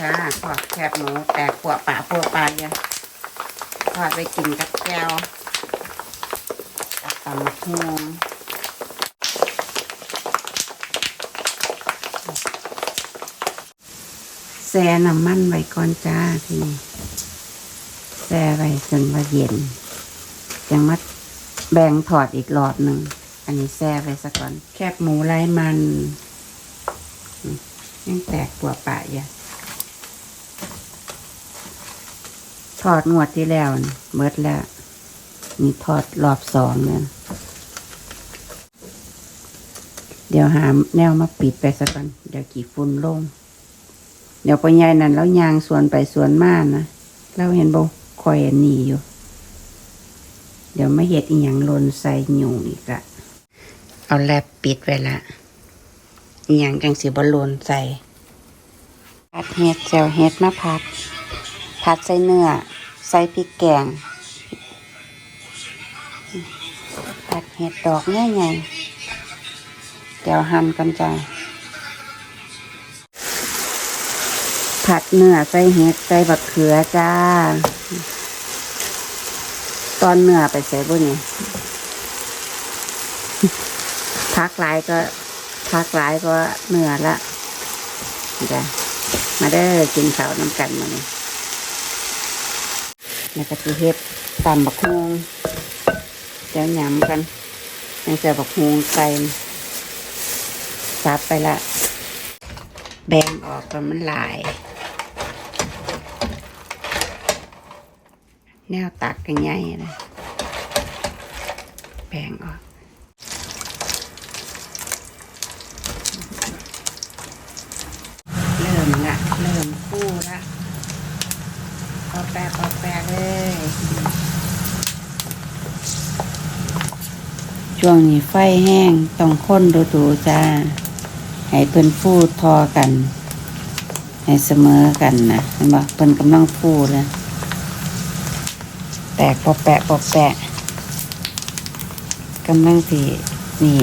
จ้าทอดแคบหมูแตกปัวป่าปัวปลาอย่าทอดไปกินกับแก้วกับตำมะฮวงแช่น้ำมันไว้ก่อนจ้าทีนี้แช่ไว้จนว่าเย็นจังมัดแบ่งถอดอีกรอบหนึ่ง อันนี้แช่ไว้ซะก่อน แคบหมูไร้มันยังแตกปัวป่าอย่า ทอดงวดที่แล้วเบิดแล้วนี่ทอดรอบสองเนี่ยเดี๋ยวหาแนวมาปิดไปสักก่อนเดี๋ยวกี่ฝุ่นลง เดี๋ยวปัญญายนั่นแล้วยางสวนไปสวนมานะเราเห็นบ่คอยอันนี้อยู่ เดี๋ยวไม่เห็ดอีหยังลนใส่หยุงอีกละเอาแลบปิดไว้ละอีหยังจังสิบ่หลนใส่ผัดเห็ดแจวเห็ดมาผัด ผัดใส่เนื้อ ใส่พริกแกงผัดเห็ดดอกง่ายไงเดี๋ยวหั่นกันจ้าผัดเนื้อใส่เห็ดใส่บักเขือจ้า ตอนเนื้อไปใส่บุนี่พักหลายก็พักหลายก็เนื้อละจ้ะมาเด้กินข้าวน้ำกันมาเนี่ย แล้วก็จะเฮ็ดตำบักฮวงเดี๋ยวหยำกันยังจะบักฮวงใส่ซับไปละ แบ่งออกกันมันหลาย แนวตักกันใหญ่นะแบ่งออก เริ่มละ เริ่มคู่ละ ปอแปะปอแปะเลย ช่วงนี้ไฟแห้งต้องค้นดูดูๆจ้า ให้เพิ่นฟูดทอกัน ให้เสมอกันนะเห็นบ่เพิ่นกำลังฟูดนะแตกปอแปะปอแปะกำลังสีนี่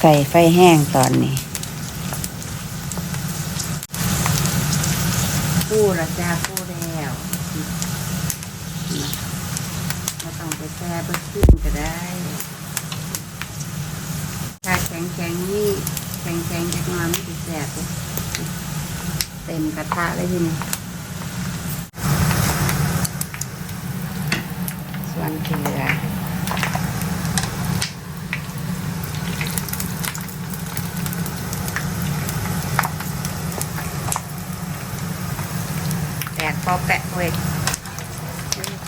ใส่ไฟแห้งตอนนี้ ปูละจ้าปูแล้วเราต้องไปแช่เพื่อขึ้นก็ได้ถ้า แข็งแข็งๆนี่แข็งแข็งๆจะมาไม่ติดแสบเลยเต็มกระทะเลยทีนี้ส่วนที่เหลือแตกพอแปะเว้ย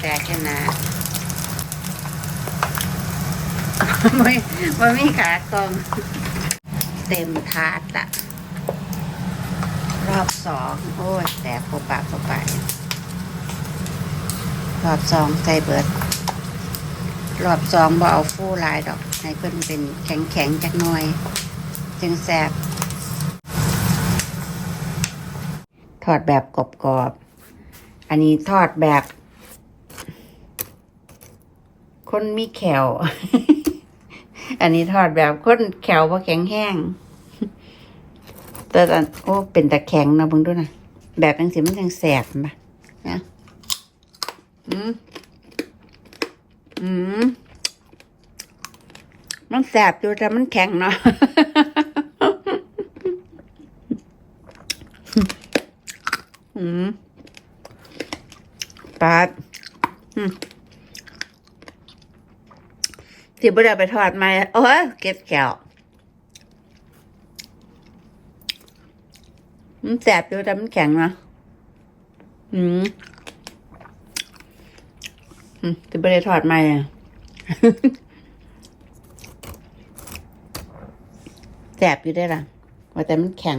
แตกแค่นะไม่ไม่มีขากอง เต็มถาดละรอบสองโอ้ยแต่ปะปะปะปะรอบสองใส่เบิด รอบสองบ่เอาฟูลายดอกให้เพิ่นเป็นแข็งแข็งจักหน่อย จึงแซ่บทอดแบบกรอบๆอันนี้ทอดแบบ คนมีแขว อันนี้ทอดแบบคนแขวว่าแข็งแห้งแต่อันโอ้เป็นตะแข็งนะบิ่งดูนะแบบจังสิมันจังแสบปะนะอืมอืมมันแสบอยู่แต่มันแข็งเนาะอืมปาดอืม ที่บ่ได้ไปทอดมาโอ้ยเก็บแขวมันแสบอยู่แต่มันแข็งนะอืมอืมที่บ่ได้ทอดมาอะแสบอยู่ได้ล่ะว่าแต่มันแข็ง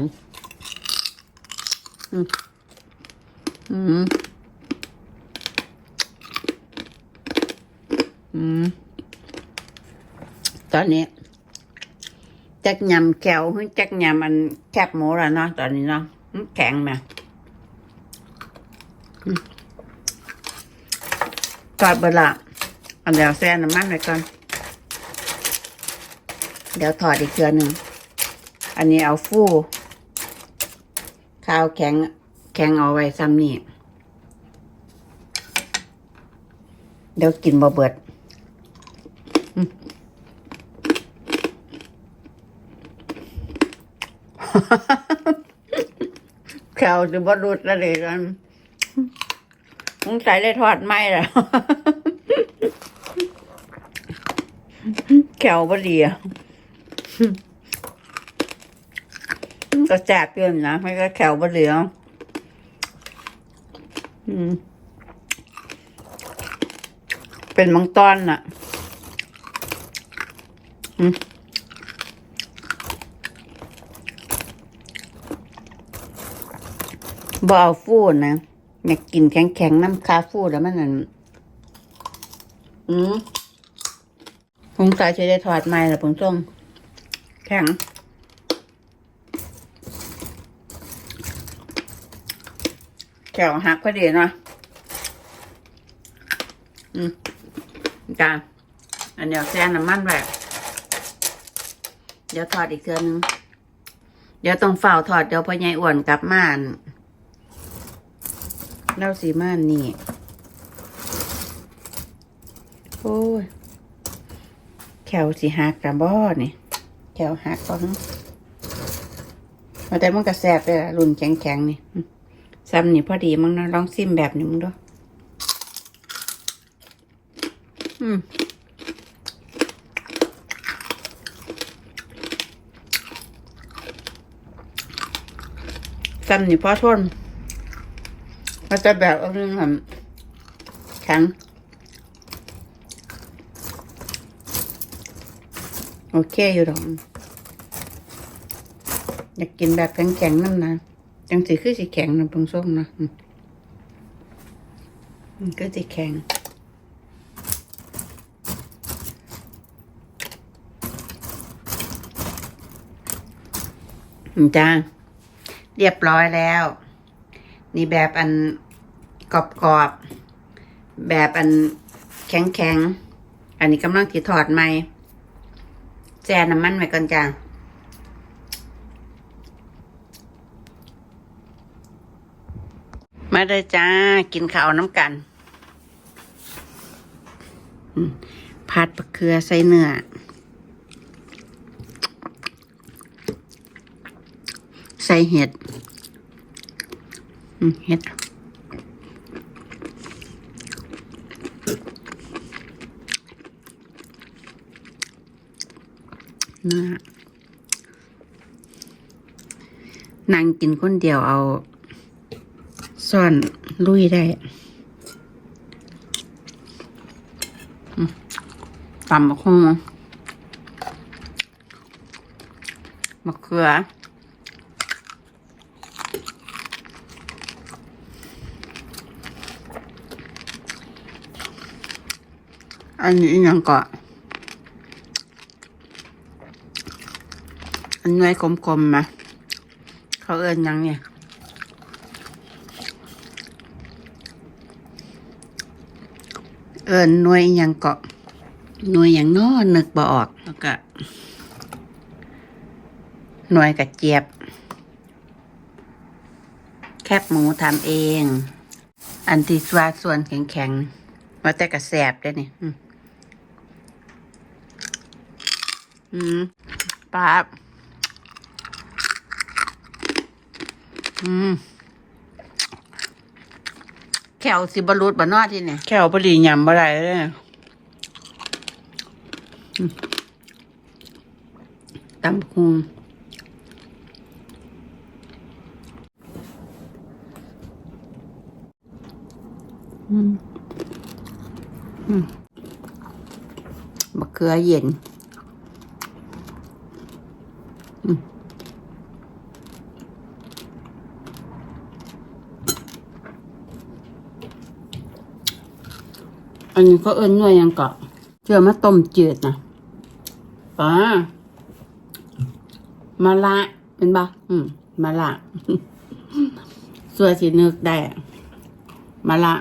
อืมอืมอืม ตอนนี้จักยำแก้วจักยำมันแคบหมูแล้วเนาะตอนนี้เนาะแข็งไหมอืมทอดเบละอันเดี๋ยวแซ่น้ำมันไว้ก่อน เดี๋ยวถอดอีกเทือหนึ่ง อันนี้เอาฟูข้าวแข็ง แข็งเอาไว้ซ้ำนี่ เดี๋ยวกินบ่เบิดอืม แขวจะบ่รุดแล้วเลยกันสงใสัยเลยทอดไหมล่ะแขวบดีอะก็แจบเกินนะไม่ก็แขวบดีอะอืมเป็นบางตอนน่ะ อืม บ่เอาฟูนะอยากกินแข็งๆน้ำคาฟูแล้วมันนั่นอืมคงใส่จะได้ถอดไม้ละผงส้มแข็ง แขวหักพอดีเนาะอืมจ้าอันเดียวแซ่น้ำมันแบบเดี๋ยวถอดอีกเทือนึง เดี๋ยวต้องเฝ้าถอดเดี๋ยวพ่อใหญ่อ้วนกลับมาน เล่าสีม่านนี่ โอ้ย แขวสีหักกับบ่อนี่ แขวหักก็ฮึแต่มันก็แสบเลยล่ะรุ่นแข็งๆนี่ซ้ำนี่พอดีมั้งนะลองซิมแบบนี้มึงดูอืมซ้ำนี่พอทน มันจะแบบอาเรื่องทำแข็งโอเคอยู่ดอกอยากกินแบบแข็งๆนั่นนะจังสีคือสีแข็งนะเพิ่งส้มนะมันก็สีแข็งจ้าเรียบร้อยแล้ว นี่แบบอันกรอบกรอบๆแบบอันแข็งแข็งๆอันนี้กำลังถีถอดไหมแจน้ำมันไว้ก่อนจ้ามาเลยจ้า กินข้าวน้ำกันผัดปลาเกลือใส่เนื้อใส่เห็ด เห็ดเนื้อนั่งกินคนเดียวเอาซ่อนลุยได้ตำมะคงมะเขือ อันนี้ยังก็อันน้อยกลมๆมาเขาเอินยังเนี่ยเอินหน่วยยังเกาะหน่วยอย่างน้อนึกบ่ออกแล้วก็หน่วยกระเจี๊ยบ แคบหมูทำเอง อันที่สวาส่วนแข็งๆว่าแต่กระแสบได้นี่ อืมอืมป๊าบอืมแขวสิบรุษบ่นอที่เนี่ยแขวพอดียำบ่ได้เลยอืมตำคุงอืมอืมมะเขือเย็น อันนี้เขาเอิ้นหน่วยยังเกาะเชื่อมาต้มจืดนะป้ามาละเป็นปะอืมมาละส่วนสินึกได้อะมาละ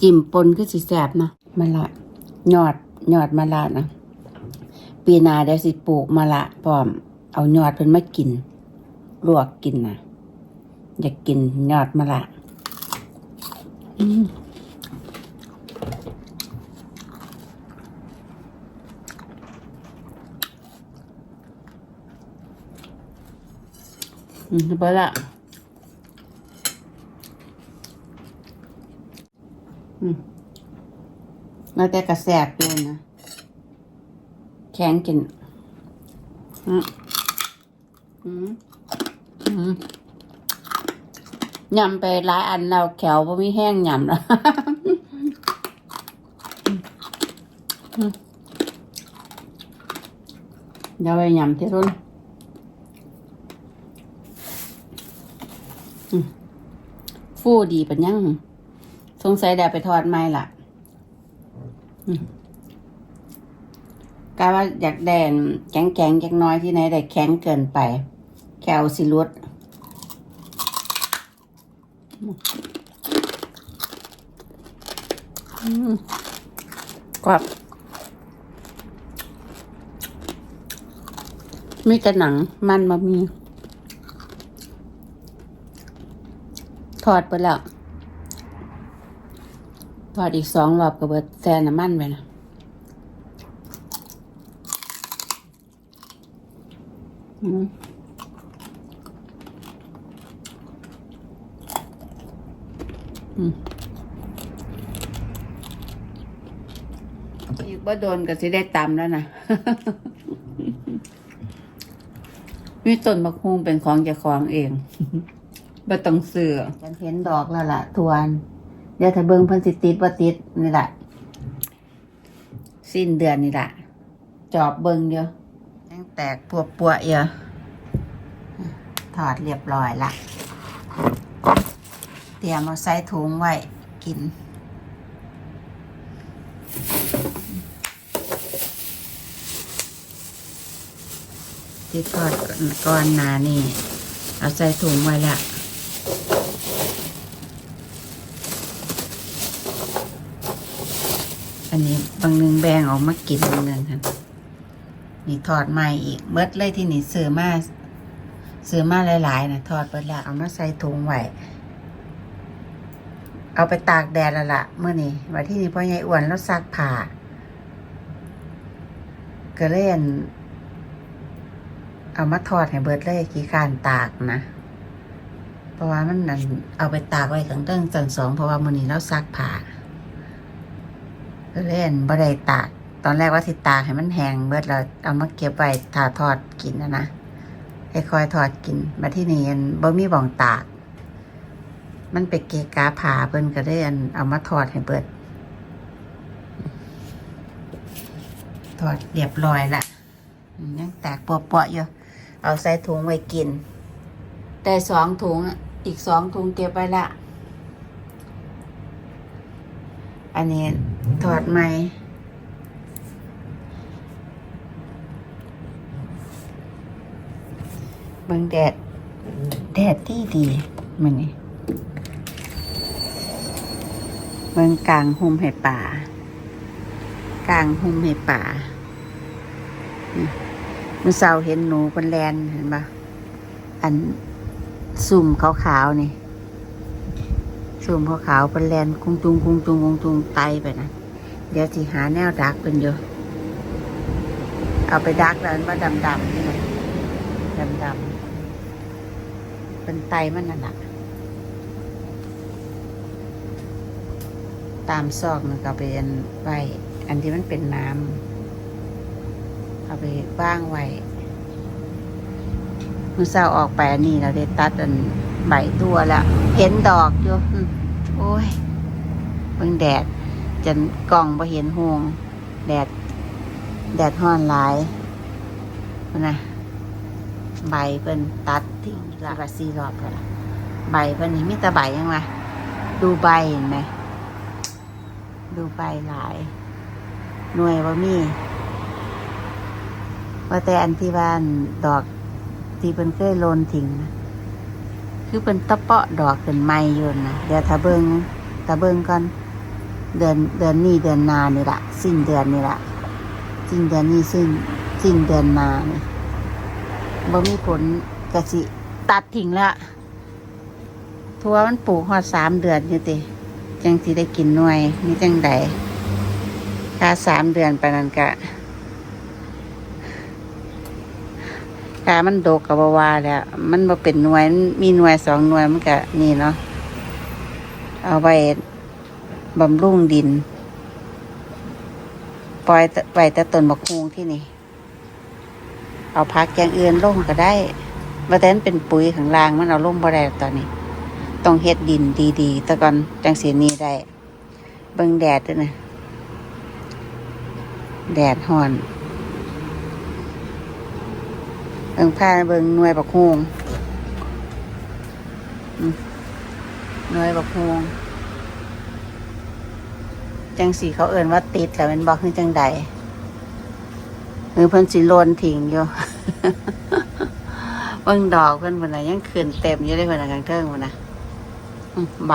จิ้มปนคือสิแสบนะมาละยอดยอดมะละนะปีนาเดี๋ยวสิปลูกมะละพร้อม เอายอดเพิ่นมากิน ลวกกินนะอยากกินยอดมะละอืมอืมไปละอืมแล้วแต่กระแสบเลยนะแข็งกินอืมอืมอืม ยำไปหลายอันแล้วแขวบ่มีแห้งยำแล้วเดี๋ยวไปยำที่รุ่นฟูดีปัญญังสงสัยเดี๋ยวไปทอดไหมล่ะกาว่าอยากแดนแข็งแข็งๆจักน้อยที่ไหนได้แข็งเกินไป แคลซิลุด กรอบมีแต่หนังมันมามีทอดไปแล้วทอดอีกสองรอบก็เบิดแซนน้ำมันไปนะอืม อืมอีกบ่โดนก็สิได้ตำแล้วนะมีต้นมะฮุงเป็นของเจ้าของเองบ่ต้องซื้อฉันเห็นดอกแล้วล่ะ ทวนเดี๋ยวถ้าเบิ่งเพิ่นสิติดบ่ติดนี่แหละสิ้นเดือนนี่แหละจอบเบิ่งเดียวยังแตกปัวปัวๆเยอะถอดเรียบร้อยละ เตรียมเอาใส่ถุงไว้กิน ที่ทอดก้อนหนานี่ เอาใส่ถุงไว้ละอันนี้บางนึงแบ่งออกมากินบางนึงค่ะนี่ทอดใหม่อีกเบิดเลยที่นี่ซื้อมาซื้อมาหลายๆนะทอดเบิดแล้วเอามาใส่ถุงไว้ เอาไปตากแดดล้วล่ะเมื่อนี้วันที่นี่พ่อใหญ่อ้วนแล้วซักผ้าก็เล่น เอามาทอดให้เบิดเลยขี้คร้านตากนะ เพราะว่ามันนั่นเอาไปตากไว้ข้างเติ้งจังสองเพราะว่ามื่อนี้เราซักผ้าเล่นบ่ได้ตาก ตอนแรกว่าสิตากให้มันแห้งเบิดแล้วเอามาเก็บไว้ถาทอดกินนะนะค่อยๆทอดกินมาที่นี่อันบ่มีบ่องตาก มันไปเกะกาผ่าเพิ่นก็ได้อันเอามาทอดให้เบิดทอดเรียบร้อยละยังแตกเปวๆอยู่ เอาใส่ถุงไว้กินได้สองถุงอะอีกสองถุงเก็บไว้ละ อันนี้ถอดไหมเบิ่งแดด แดดที่ดีมันนี่ เบิ่งกลางหุมให้ป่ากลางหุมให้ป่ามื่อเช้าเห็นหนูเป็นแลนเห็นปะอันสุ่มขาวๆนี่สูมขาวๆเป็นแลนกุ้งจุงกุ้งจุงกุ้งจุงไตไปนะเดี๋ยวสิหาแนวดักเป็นอยู่เอาไปดักแล้วมันว่าดำดำนี่นะดำดำๆเป็นไตมันนั่นแหละ ตามซอกมันก็เอาไปอันไว้อันที่มันเป็นน้ำเอาไปว่างไว้มือเศร้าออกไปอันนี้เราได้ตัดอันใบตัวแล้วเห็นดอกอยู่อืมโอ้ยเบิ่งแดดจนกล่องบ่เห็นหงแดด แดดห้อนหลายพุ่นนะใบเพิ่นตัดทิ้งละละสี่รอบแล้วล่ะใบเพิ่นนี่มีแต่ใบยังไงดูใบเห็นไหม ดูใบหลาย หน่วยว่ามี ว่าแต่อันที่บ้านดอกที่เพิ่นเคยโลนทิ้งนะคือเป็นตะเปาะดอกเป็นไม้อยู่นะเดี๋ยวถ้าเบิงถ้าเบิงก่อนเดือนเดือนนี้เดือนนานี่ละสิ้นเดือนนี่ละสิ้นเดือนนี้สิ้นสิ้นเดือนมาเนี่ยบ่มีผลกะสิตัดทิ้งละทัวมันปลูกหอดสามเดือนอยู่ติ จังสิได้กินหน่วยนี่จังใดถ้าสามเดือนไปนั้นกะถ้ามันโดกกับบวาแล้วมันบ่เป็นหน่วยมีหน่วยสองหน่วยมันกะนี่เนาะเอาไว้บำรุงดิน ปล่อยไว้แต่ต้นมะคูงที่นี่ เอาพักอย่างอื่นลงก็ได้ว่าแต่นั้นเป็นปุ๋ยข้างล่างมันเอาลงบ่ได้ตอนนี้ ต้องเฮ็ดดินดีๆต่ก่อนจังสีนี้ได้ เบิ่งแดดด้วยนะ แดดห่อน เบิ่งผ้าเบิ่งหน่วยบักฮวงหน่วยบักฮวงจังสีเขาเอิ่นว่าติดแล้วเป็นบอกคือจังใดหรือเพิ่นสิโลนทิ้งอยู่เบิ่งดอกเพิ่นพุ่นน่ะยังขึ้นเต็มอยู่เลยเพิ่นน่ะกลางเทิงพุ่นน่ะ ใบ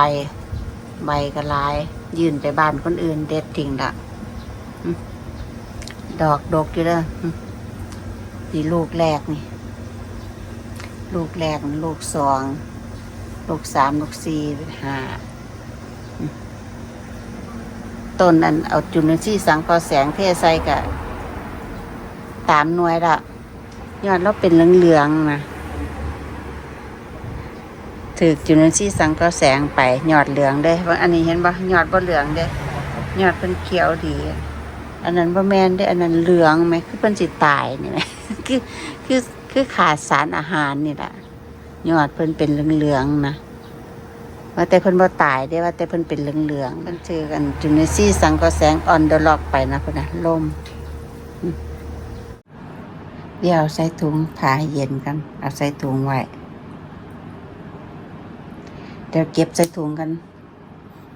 ใบก็หลาย ยืนไปบ้านคนอื่น เด็ดทิ้งละดอกดกอยู่เด้อนี่ลูกแรกนี่ ลูกแรกลูกสองลูกสามลูกสี่ห้าต้นนั้นเอาจุลินทรีย์สังเคราะห์แสงเทใส่กะตามหน่วยละยอดเราเป็นเหลืองๆนะ ถือจุลินทรีย์สังเคราะห์แสงไปหยอดเหลืองเด้ว่าอันนี้เห็นปะยอดบ่เหลืองเด้หยอดเป็นเขียวดี อันนั้นบ่แมนเด้อันนั้นเหลืองไหมคือเพิ่นสิตายนี่ไหมคือคือคือขาดสารอาหารนี่แหละยอดเพิ่นเป็นเหลืองๆนะว่าแต่เพิ่นบ่ตายได้ว่าแต่เพิ่นเป็นเหลืองๆมันชื่อกันจุลินซี่สังก็แสงออนเดอะล็อกไปนะพุ่นน่ะลมเดี๋ยวเอาใส่ถุงผ่าเย็นกันเอาใส่ถุงไว้ ดี๋ยวเก็บใส่ถุงกัน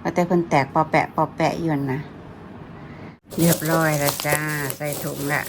ว่าแต่เพิ่นแตกปอแปะปอแปะอยู่นั่นะเรียบร้อยแล้วจ้า ใส่ถุงละ